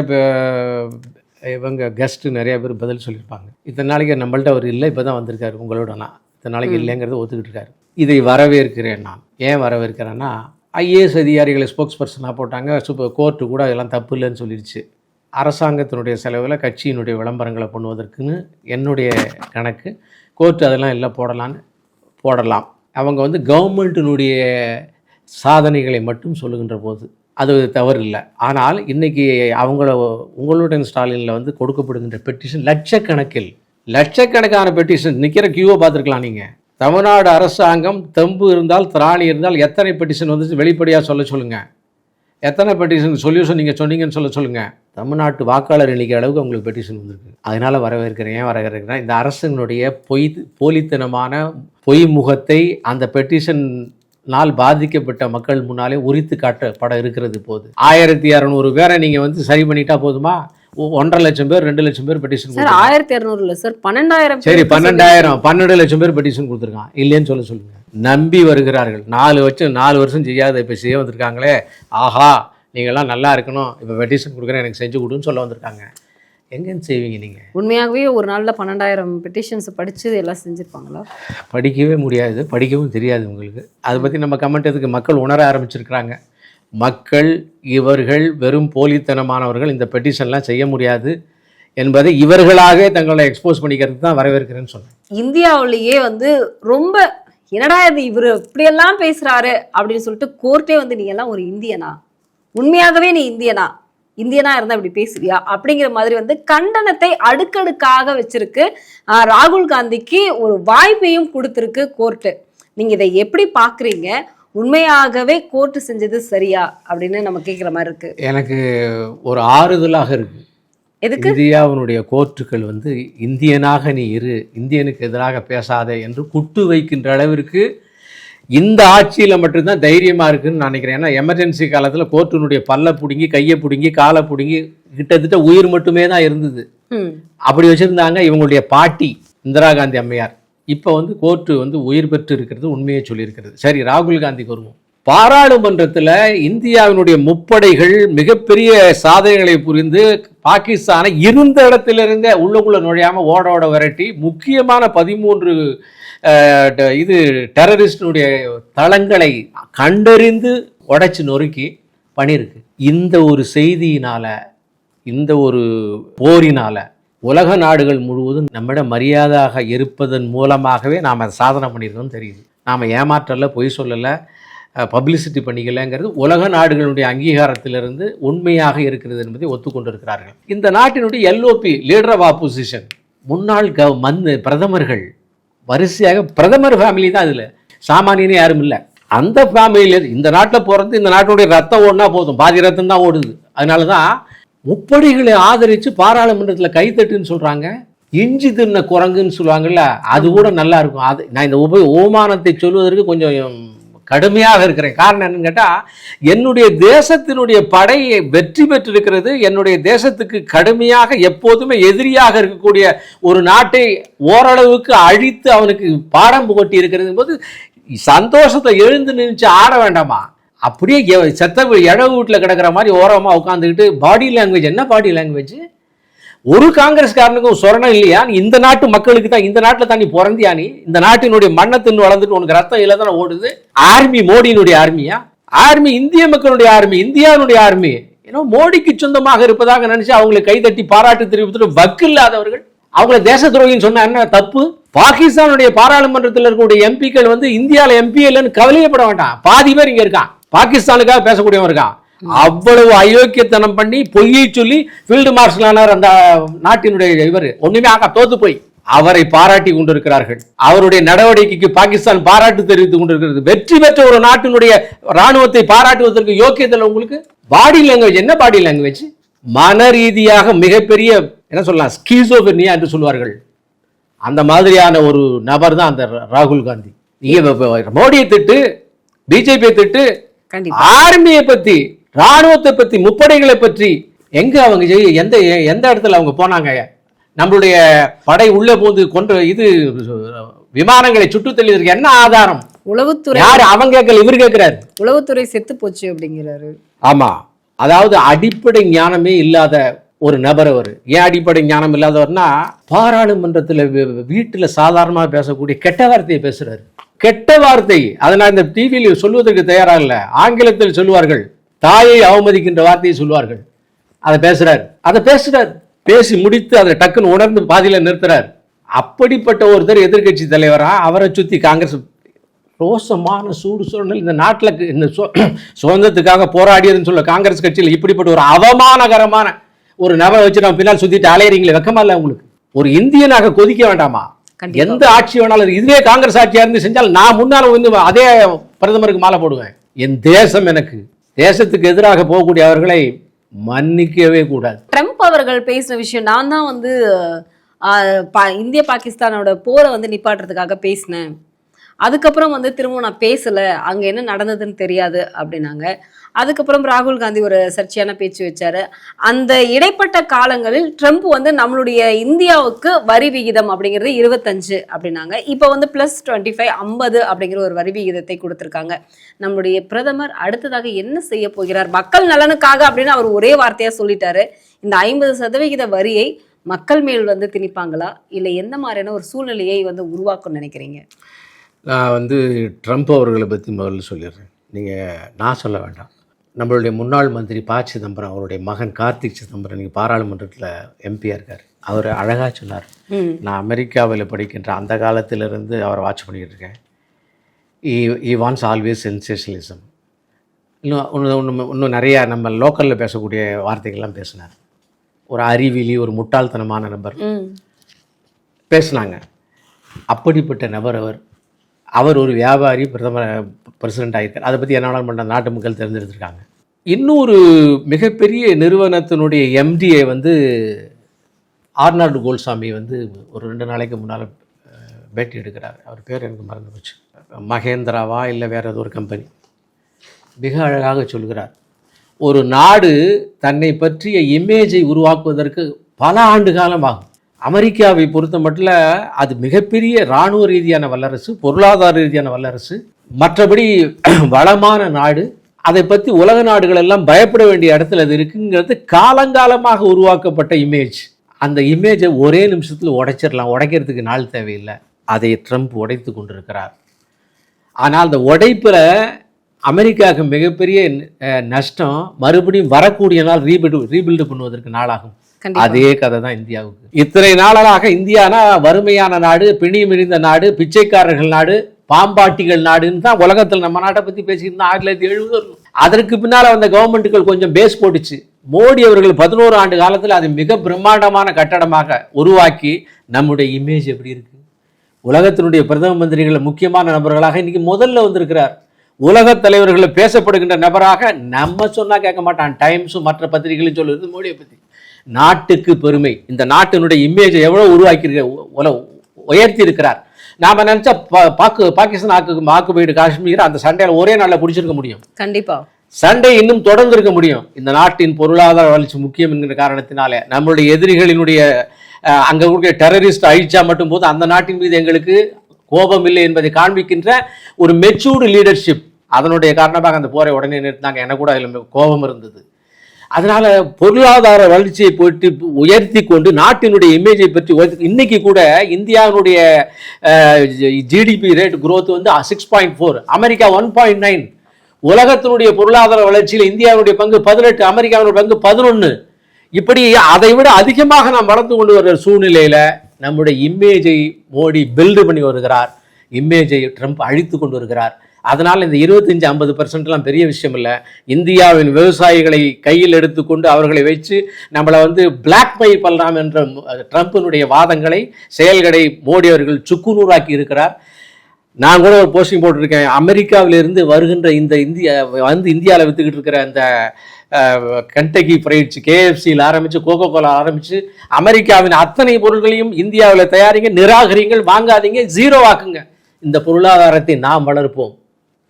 இவங்க கெஸ்ட்டு நிறைய பேர் பதில் சொல்லியிருப்பாங்க. இத்தனை நாளைக்கு நம்மள்ட்ட அவர் இல்லை இப்போ தான் வந்திருக்காரு உங்களோடனா இத்தனை நாளைக்கு இல்லைங்கிறத ஒத்துக்கிட்டு இருக்காரு. இதை வரவேற்கிறேன் நான். ஏன் வரவேற்கிறேன்னா ஐஏஎஸ் அதிகாரிகளை ஸ்போக்ஸ் பர்சனாக போட்டாங்க. சூப்பர் கோர்ட்டு கூட அதெல்லாம் தப்பு இல்லைன்னு சொல்லிடுச்சு அரசாங்கத்தினுடைய செலவில் கட்சியினுடைய விளம்பரங்களை பண்ணுவதற்குன்னு என்னுடைய கணக்கு. கோர்ட்டு அதெல்லாம் இல்லை போடலான்னு போடலாம். அவங்க வந்து கவர்மெண்ட்டினுடைய சாதனைகளை மட்டும் சொல்லுகின்ற போது அது தவறு இல்லை. ஆனால் இன்றைக்கி அவங்கள உங்களுடைய ஸ்டாலினில் வந்து கொடுக்கப்படுகின்ற பெட்டிஷன் லட்சக்கணக்கில் லட்சக்கணக்கான பெட்டிஷன் நிற்கிற கியூவை பார்த்துருக்கலாம் நீங்கள் தமிழ்நாடு அரசாங்கம் தெம்பு இருந்தால் திராணி இருந்தால் எத்தனை பெட்டிஷன் வந்துச்சு வெளிப்படையாக சொல்ல சொல்லுங்கள் எத்தனை பெட்டிஷன் சொல்யூஷன் நீங்கள் சொன்னீங்கன்னு சொல்ல சொல்லுங்கள் தமிழ்நாட்டு வாக்காளர் எண்ணிக்கை அளவுக்கு உங்களுக்கு பெட்டிஷன் வந்திருக்கு. அதனால் வரவேற்கிறேன். ஏன் வரவேற்கிறேன் இந்த அரசினுடைய பொய் போலித்தனமான பொய் முகத்தை அந்த பெட்டிஷனால் பாதிக்கப்பட்ட மக்கள் முன்னாலே உரித்து காட்டப்பட இருக்கிறது போது. ஆயிரத்தி இரநூறு பேரை நீங்கள் வந்து சரி பண்ணிட்டா போதுமா? ஒன்றரை லட்சம் பேர் ரெண்டு லட்சம் பேர் பெட்டிஷன் சார் ஆயிரத்தி இரநூறு இல்ல சார் பன்னெண்டாயிரம் சரி பன்னெண்டாயிரம் பன்னெண்டு லட்சம் பேர் பெட்டிஷன் கொடுத்துருக்கான் இல்லைன்னு சொல்ல சொல்லுங்க. நம்பி வருகிறார்கள். நாலு வருஷம் நாலு வருஷம் செய்யாத இப்போ செய்ய வந்திருக்காங்களே. ஆஹா நீங்கள்லாம் நல்லா இருக்கணும். இப்போ பெட்டிஷன் கொடுக்குறேன் எனக்கு செஞ்சு கொடுன்னு சொல்ல வந்திருக்காங்க. எங்கேன்னு செய்வீங்க நீங்கள் உண்மையாகவே ஒரு நாள்ல பன்னெண்டாயிரம் பெட்டிஷன்ஸ் படிச்சு எல்லாம் செஞ்சிருப்பாங்களா? படிக்கவே முடியாது. படிக்கவும் தெரியாது உங்களுக்கு. அதை பற்றி நம்ம கமெண்ட் எதுக்கு மக்கள் உணர ஆரம்பிச்சிருக்கிறாங்க. மக்கள் இவர்கள் வெறும் போலித்தனமானவர்கள் இந்த பெட்டிஷன்லாம் செய்ய முடியாது என்பதை இவர்களாகவே தங்களை எக்ஸ்போஸ் பண்ணிக்கிறதுக்கு தான் வரவேற்கிறேன்னு சொன்னேன். இந்தியாவிலேயே வந்து ரொம்ப என்னடா இது இவர் இப்படியெல்லாம் பேசுறாரு அப்படின்னு சொல்லிட்டு கோர்ட்டே வந்து நீ எல்லாம் ஒரு இந்தியனா? உண்மையாகவே நீ இந்தியனா? இந்தியனா இருந்தா இப்படி பேசுறியா அப்படிங்கிற மாதிரி வந்து கண்டனத்தை அடுக்கடுக்காக வச்சிருக்கு ராகுல் காந்திக்கு ஒரு வாய்ப்பையும் கொடுத்துருக்கு கோர்ட்டு நீங்க இதை எப்படி பாக்குறீங்க உண்மையாகவே கோர்ட்டு செஞ்சது சரியா? அப்படின்னு நம்ம கேக்குற மாதிரி இருக்கு. எனக்கு ஒரு ஆறுதலாக இருக்கு. எதுக்கு? இந்தியாவினுடைய கோர்ட்டுகள் வந்து இந்தியனாக நீ இரு இந்தியனுக்கு எதிராக பேசாதே என்று குட்டு வைக்கின்ற அளவிற்கு இந்த ஆட்சியில் மட்டும்தான் தைரியமாக இருக்குன்னு நான் நினைக்கிறேன். ஏன்னா எமர்ஜென்சி காலத்தில் கோர்ட்டினுடைய பல்ல பிடுங்கி கையை பிடுங்கி காலை பிடுங்கி கிட்டத்தட்ட உயிர் மட்டுமே தான் இருந்தது அப்படி வச்சுருந்தாங்க இவங்களுடைய பாட்டி இந்திரா காந்தி அம்மையார். இப்போ வந்து கோர்ட்டு வந்து உயிர் பெற்று இருக்கிறது உண்மையை சொல்லியிருக்கிறது. சரி ராகுல் காந்திக்கு வருவோம். பாராளுமன்றத்தில் இந்தியாவினுடைய முப்படைகள் மிகப்பெரிய சாதனைகளை புரிந்து பாகிஸ்தானை இருந்த இடத்திலிருந்தே உள்ளுக்குள்ளே நுழையாமல் ஓட ஓட விரட்டி முக்கியமான பதிமூன்று ட- இது டெரரிஸ்டினுடைய தளங்களை கண்டறிந்து உடைச்சி நொறுக்கி பண்ணியிருக்கு. இந்த ஒரு செய்தியினால இந்த ஒரு போரினால உலக நாடுகள் முழுவதும் நம்மிடம் மரியாதையாக இருப்பதன் மூலமாகவே நாம் அதை சாதனை பண்ணியிருக்கோம்னு தெரியுது. நாம் ஏமாற்றல பொய் சொல்லலை பப்ளிசிட்டி பண்ணிக்கலைங்கிறது உலக நாடுகளுடைய அங்கீகாரத்திலிருந்து உண்மையாக இருக்கிறது என்பதை ஒத்துக்கொண்டிருக்கிறார்கள். இந்த நாட்டினுடைய எல்ஓபி லீடர் ஆஃப் ஆப்போசிஷன் முன்னாள் க மந்து பிரதமர்கள் வரிசையாக பிரதமர் ஃபேமிலி தான் இதில். சாமானியனே யாரும் இல்லை. அந்த ஃபேமிலியில் இந்த நாட்டில் பிறந்து இந்த நாட்டுடைய ரத்தம் ஓடினா போதும். பாதி ரத்தம் தான் ஓடுது. அதனால தான் முப்படைகளை ஆதரித்து பாராளுமன்றத்தில் கைத்தட்டுன்னு சொல்கிறாங்க இஞ்சி தின்ன குரங்குன்னு சொல்லுவாங்கல்ல அது கூட நல்லா இருக்கும். அது நான் இந்த உப ஓமானத்தை சொல்வதற்கு கொஞ்சம் கடுமையாக இருக்கிறேன். காரணம் என்னன்னு கேட்டால் என்னுடைய தேசத்தினுடைய படை வெற்றி பெற்றிருக்கிறது என்னுடைய தேசத்துக்கு கடுமையாக எப்போதுமே எதிரியாக இருக்கக்கூடிய ஒரு நாட்டை ஓரளவுக்கு அழித்து அவனுக்கு பாடம் புகட்டி இருக்கிறது போது சந்தோஷத்தை எழுந்து நின்று ஆட வேண்டாமா? அப்படியே செத்த வீ- இழவு வீட்டில் கிடக்கிற மாதிரி ஓரமாக உட்காந்துக்கிட்டு பாடி லாங்குவேஜ் என்ன பாடி லாங்குவேஜ் ஒரு காங்கிரஸ்காரனுக்கும் சொரணம் இல்லையா? நீ இந்த நாட்டு மக்களுக்கு தான் இந்த நாட்டில் தான் நீ பிறந்தியா நீ? இந்த நாட்டினுடைய மண்ணை தின்னு வளர்ந்துட்டு உனக்கு ரத்தம் இல்லை தானே ஓடுது? ஆர்மி மோடியினுடைய ஆர்மியா ஆர்மி இந்திய மக்களுடைய ஆர்மி இந்தியாவினுடைய ஆர்மி ஏன்னா மோடிக்கு சொந்தமாக இருப்பதாக நினைச்சு அவங்களை கைதட்டி பாராட்டு தெரிவித்துட்டு வக்கு இல்லாதவர்கள். அவங்கள தேச துரோகின்னு சொன்னா என்ன தப்பு? பாகிஸ்தானுடைய பாராளுமன்றத்தில் இருக்கக்கூடிய எம்பிக்கள் வந்து இந்தியாவில் எம்பி இல்லைன்னு கவலையப்பட வேண்டாம். பாதி பேர் இங்கே இருக்கான் பாகிஸ்தானுக்காக பேசக்கூடியவன் இருக்கான். அவ்வளவு அயோக்கியத்தனம் பண்ணி பொய்யை சொல்லி ஃபீல்டு மார்ஷல் ஆனார் அந்த நாட்டினுடைய இவர். ஒண்ணுமே ஆக தோத்து போய். அவரை பாராட்டி கொண்டிருக்கிறார்கள். அவருடைய நடவடிக்கைக்கு பாகிஸ்தான் பாராட்டு தெரிவித்துக் கொண்டிருக்கிறது. வெற்றி பெற்ற ஒரு நாட்டினுடைய ராணுவத்தை பாராட்டுவதற்கு யோக்கியத்தில் உங்களுக்கு? பாடி லாங்குவேஜ் என்ன பாடி லாங்குவேஜ் மன ரீதியாக மிகப்பெரிய என்ன சொல்லலாம் ஸ்கீசோபெர்னியா என்று சொல்வார்கள் அந்த மாதிரியான ஒரு நபர் தான் அந்த ராகுல் காந்தி. நீங்க மோடியை திட்டு பிஜேபியை திட்டு ஆர்மியை பத்தி ராணுவத்தை பத்தி முப்படைகளை பற்றி எங்க அவங்க எந்த எந்த இடத்துல அவங்க போனாங்க? நம்மளுடைய படை உள்ள போந்து கொண்டு இது விமானங்களை சுட்டு தள்ளியதற்கு என்ன ஆதாரம்? உளவுத்துறை யாரு அவன் கேட்கல இவர் கேட்கிறாரு. உளவுத்துறை செத்து போச்சு அப்படிங்கிறாரு. ஆமா. அதாவது அடிப்படை ஞானமே இல்லாத ஒரு நபர் அவர். ஏன் அடிப்படை ஞானம் இல்லாதவர்னா பாராளுமன்றத்தில் வீட்டில் சாதாரணமாக பேசக்கூடிய கெட்ட வார்த்தையை பேசுறாரு. கெட்ட வார்த்தை. அதை நான் இந்த டிவியில் சொல்வதற்கு தயாராக இல்லை. ஆங்கிலத்தில் சொல்லுவார்கள் தாயை அவமதிக்கின்ற வார்த்தையை சொல்வார்கள். அதை பேசுறாரு. அதை பேசுறாரு. பேசி முடித்து அதை டக்குன்னு உணர்ந்து பாதியில் நிறுத்துறார். அப்படிப்பட்ட ஒருத்தர் எதிர்க்கட்சி தலைவரா? அவரை சுத்தி காங்கிரஸ் ரோசமான சூடு சூழ்நிலை. இந்த நாட்டில் இந்த (clears throat) சுதந்திரத்துக்காக போராடியதுன்னு சொல்ல காங்கிரஸ் கட்சியில் இப்படிப்பட்ட ஒரு அவமானகரமான ஒரு நபரை வச்சு நம்ம பின்னால் சுத்திட்டு அலையறீங்களே வெக்கமா இல்லை உங்களுக்கு? ஒரு இந்தியனாக கொதிக்க வேண்டாமா? எந்த ஆட்சி வேணாலும். இதுவே காங்கிரஸ் ஆட்சியா இருந்து செஞ்சால் நான் முன்னால வந்து அதே பிரதமருக்கு மாலை போடுவேன். என் தேசம் எனக்கு. தேசத்துக்கு எதிராக போகக்கூடிய அவர்களை மன்னிக்கவே கூடாது. ட்ரம்ப் அவர்கள் பேசின விஷயம் நான் தான் வந்து இந்திய பாகிஸ்தானோட போரை வந்து நிப்பாட்டுறதுக்காக பேசினேன். அதுக்கப்புறம் வந்து திரும்ப நான் பேசல. அங்க என்ன நடந்ததுன்னு தெரியாது அப்படின்னாங்க. அதுக்கப்புறம் ராகுல் காந்தி ஒரு சர்ச்சையான பேச்சு வச்சாரு. அந்த இடைப்பட்ட காலங்களில் ட்ரம்ப் வந்து நம்மளுடைய இந்தியாவுக்கு வரி விகிதம் அப்படிங்கிறது இருபத்தஞ்சு அப்படின்னாங்க. இப்போ வந்து பிளஸ் டுவெண்ட்டி ஃபைவ் ஐம்பது அப்படிங்கிற ஒரு வரி விகிதத்தை கொடுத்துருக்காங்க. நம்மளுடைய பிரதமர் அடுத்ததாக என்ன செய்ய போகிறார்? மக்கள் நலனுக்காக அப்படின்னு அவர் ஒரே வார்த்தையாக சொல்லிட்டாரு. இந்த ஐம்பது சதவிகித வரியை மக்கள் மேல் வந்து திணிப்பாங்களா? இல்லை எந்த மாதிரியான ஒரு சூழ்நிலையை வந்து உருவாக்கும்னு நினைக்கிறீங்க? நான் வந்து ட்ரம்ப் அவர்களை பற்றி முதல்ல சொல்லிடுறேன். நீங்கள் நான் சொல்ல வேண்டாம். நம்மளுடைய முன்னாள் மந்திரி ப. சிதம்பரம் அவருடைய மகன் கார்த்திக் சிதம்பரம் நீங்கள் பாராளுமன்றத்தில் எம்பியாக இருக்கார். அவர் அழகாக சொன்னார். நான் அமெரிக்காவில் படிக்கின்ற அந்த காலத்திலிருந்து அவரை வாட்ச் பண்ணிக்கிட்டு இருக்கேன். ஈ ஈ வான்ஸ் ஆல்வேஸ் சென்சேஷனலிசம் இன்னும் ஒன்று ஒன்று இன்னும் நிறையா நம்ம லோக்கலில் பேசக்கூடிய வார்த்தைகள்லாம் பேசினார். ஒரு அறிவிலி ஒரு முட்டாள்தனமான நபர். பேசினாங்க. அப்படிப்பட்ட நபர் அவர். அவர் ஒரு வியாபாரி பிரதமர் பிரசிடென்ட் ஆகியிருக்கார் அதை பற்றி என்ன வேணாலும் பண்ண நாட்டு மக்கள் தெரிஞ்செடுத்திருக்காங்க இன்னொரு மிகப்பெரிய நிறுவனத்தினுடைய எம்டியை வந்து ஆர்னால்டு கோல்சாமி வந்து ஒரு ரெண்டு நாளைக்கு முன்னால் பேட்டி எடுக்கிறார். அவர் பேர் எனக்கு மறந்து போச்சு. மகேந்திராவா இல்லை வேறு ஏதோ ஒரு கம்பெனி மிக அழகாக சொல்கிறார். ஒரு நாடு தன்னை பற்றிய இமேஜை உருவாக்குவதற்கு பல ஆண்டு காலம் ஆகும். அமெரிக்காவை பொறுத்த மட்டும் அது மிகப்பெரிய இராணுவ ரீதியான வல்லரசு பொருளாதார ரீதியான வல்லரசு. மற்றபடி வளமான நாடு அதை பற்றி உலக நாடுகள் எல்லாம் பயப்பட வேண்டிய இடத்துல அது இருக்குங்கிறது காலங்காலமாக உருவாக்கப்பட்ட இமேஜ் அந்த இமேஜை ஒரே நிமிஷத்தில் உடைச்சிடலாம். உடைக்கிறதுக்கு நாள் தேவையில்லை. அதை ட்ரம்ப் உடைத்து கொண்டிருக்கிறார். ஆனால் அந்த உடைப்பில் அமெரிக்காவுக்கு மிகப்பெரிய நஷ்டம் மறுபடியும் வரக்கூடிய நாள் ரீபில்டு ரீபில்டு பண்ணுவதற்கு நாளாகும். அதே கதை தான் இந்தியாவுக்கு. இத்தனை நாளாக இந்தியானா வறுமையான நாடு பிணி மிழிந்த நாடு பிச்சைக்காரர்கள் நாடு பாம்பாட்டிகள் நாடுன்னு தான் உலகத்தில் நம்ம நாட்டை பற்றி பேசியிருந்தோம் ஆயிரத்தி தொள்ளாயிரத்தி எழுபது அதற்கு பின்னால் வந்த கவர்மெண்ட்டுகள் கொஞ்சம் பேஸ் போட்டுச்சு. மோடி அவர்கள் பதினோரு ஆண்டு காலத்தில் அது மிக பிரம்மாண்டமான கட்டடமாக உருவாக்கி நம்முடைய இமேஜ் எப்படி இருக்கு? உலகத்தினுடைய பிரதம மந்திரிகள் முக்கியமான நபர்களாக இன்னைக்கு முதல்ல வந்திருக்கிறார். உலக தலைவர்களை பேசப்படுகின்ற நபராக நம்ம சொன்னால் கேட்க மாட்டான். டைம்ஸும் மற்ற பத்திரிகைகளும் சொல்லுறது மோடியை பத்தி. நாட்டுக்கு பெருமை. இந்த நாட்டினுடைய இமேஜை எவ்வளோ உருவாக்கி உல உயர்த்தி இருக்கிறார் நாம நினைச்சா பாக்கு பாகிஸ்தான் ஆக்கு ஆக்குபைடு காஷ்மீர் அந்த சண்டையில ஒரே நாள்ல பிடிச்சிருக்க முடியும். கண்டிப்பா. சண்டை இன்னும் தொடர்ந்து இருக்க முடியும். இந்த நாட்டின் பொருளாதார வளர்ச்சி முக்கியம் என்கிற காரணத்தினாலே நம்மளுடைய எதிரிகளினுடைய அங்க இருக்கிற டெரரிஸ்ட் அழிச்சா மட்டும் போது அந்த நாட்டின் மீது எங்களுக்கு கோபம் இல்லை என்பதை காண்பிக்கின்ற ஒரு மெச்சூர்டு லீடர்ஷிப் அதனுடைய காரணமாக அந்த போரை உடனே நிறுத்தினாங்க. எனக்கு கூட அதில் கோபம் இருந்தது. அதனால பொருளாதார வளர்ச்சியை போட்டு உயர்த்தி கொண்டு நாட்டினுடைய இமேஜை பற்றி உயர்த்தி இன்னைக்கு கூட இந்தியாவினுடைய ஜிடிபி ரேட் குரோத் வந்து six point four America one point nine உலகத்தினுடைய பொருளாதார வளர்ச்சியில் இந்தியாவுடைய பங்கு பதினெட்டு அமெரிக்காவினுடைய பங்கு பதினொன்று இப்படி அதை விட அதிகமாக நாம் வளர்ந்து கொண்டு வருகிற சூழ்நிலையில் நம்முடைய இமேஜை மோடி பில்டு பண்ணி வருகிறார். இமேஜை ட்ரம்ப் அழித்து கொண்டு வருகிறார். அதனால் இந்த இருபத்தஞ்சி ஐம்பது பர்சன்ட்லாம் பெரிய விஷயம் இல்லை. இந்தியாவின் விவசாயிகளை கையில் எடுத்துக்கொண்டு அவர்களை வச்சு நம்மளை வந்து பிளாக்மெயில் பண்ணலாம் என்ற ட்ரம்ப்பினுடைய வாதங்களை செயல்களை மோடி அவர்கள் சுக்குநூறாக்கி இருக்கிறார். நான் கூட ஒரு போஸ்டிங் போட்டிருக்கேன். அமெரிக்காவிலிருந்து வருகின்ற இந்த இந்தியா வந்து இந்தியாவில் வித்துக்கிட்டு இருக்கிற அந்த கண்டகி ஃப்ரைட்ஸ் கேஎஃப்சியில் ஆரம்பித்து கோகோ கோலா ஆரம்பித்து அமெரிக்காவின் அத்தனை பொருட்களையும் இந்தியாவில் தயாரிங்க நிராகரிங்கள் வாங்காதீங்க ஜீரோ ஆக்குங்க. இந்த பொருளாதாரத்தை நாம் வளர்ப்போம்.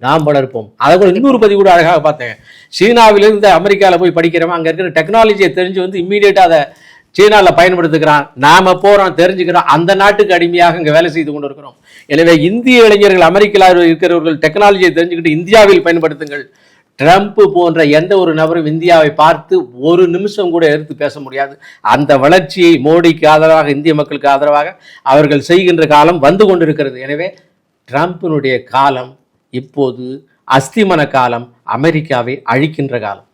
நாம் வளர்ப்போம் அதை கூட இன்னொரு பதிவு கூட அழகாக பார்த்தேன். சீனாவிலிருந்து அமெரிக்காவில் போய் படிக்கிறவன் அங்கே இருக்கிற டெக்னாலஜியை தெரிஞ்சு வந்து இம்மீடியட்டாக அதை சீனாவில் பயன்படுத்துகிறான். நாம் போகிறோம் தெரிஞ்சுக்கிறோம். அந்த நாட்டுக்கு அடிமையாக இங்கே வேலை செய்து கொண்டு இருக்கிறோம் எனவே இந்திய இளைஞர்கள் அமெரிக்காவில் இருக்கிறவர்கள் டெக்னாலஜியை தெரிஞ்சுக்கிட்டு இந்தியாவில் பயன்படுத்துங்கள். ட்ரம்ப் போன்ற எந்த ஒரு நபரும் இந்தியாவை பார்த்து ஒரு நிமிஷம் கூட எடுத்து பேச முடியாது. அந்த வளர்ச்சியை மோடிக்கு ஆதரவாக இந்திய மக்களுக்கு ஆதரவாக அவர்கள் செய்கின்ற காலம் வந்து கொண்டிருக்கிறது. எனவே ட்ரம்ப்பினுடைய காலம் இப்போது அஸ்திமன காலம் அமெரிக்காவை அழிக்கின்ற காலம்.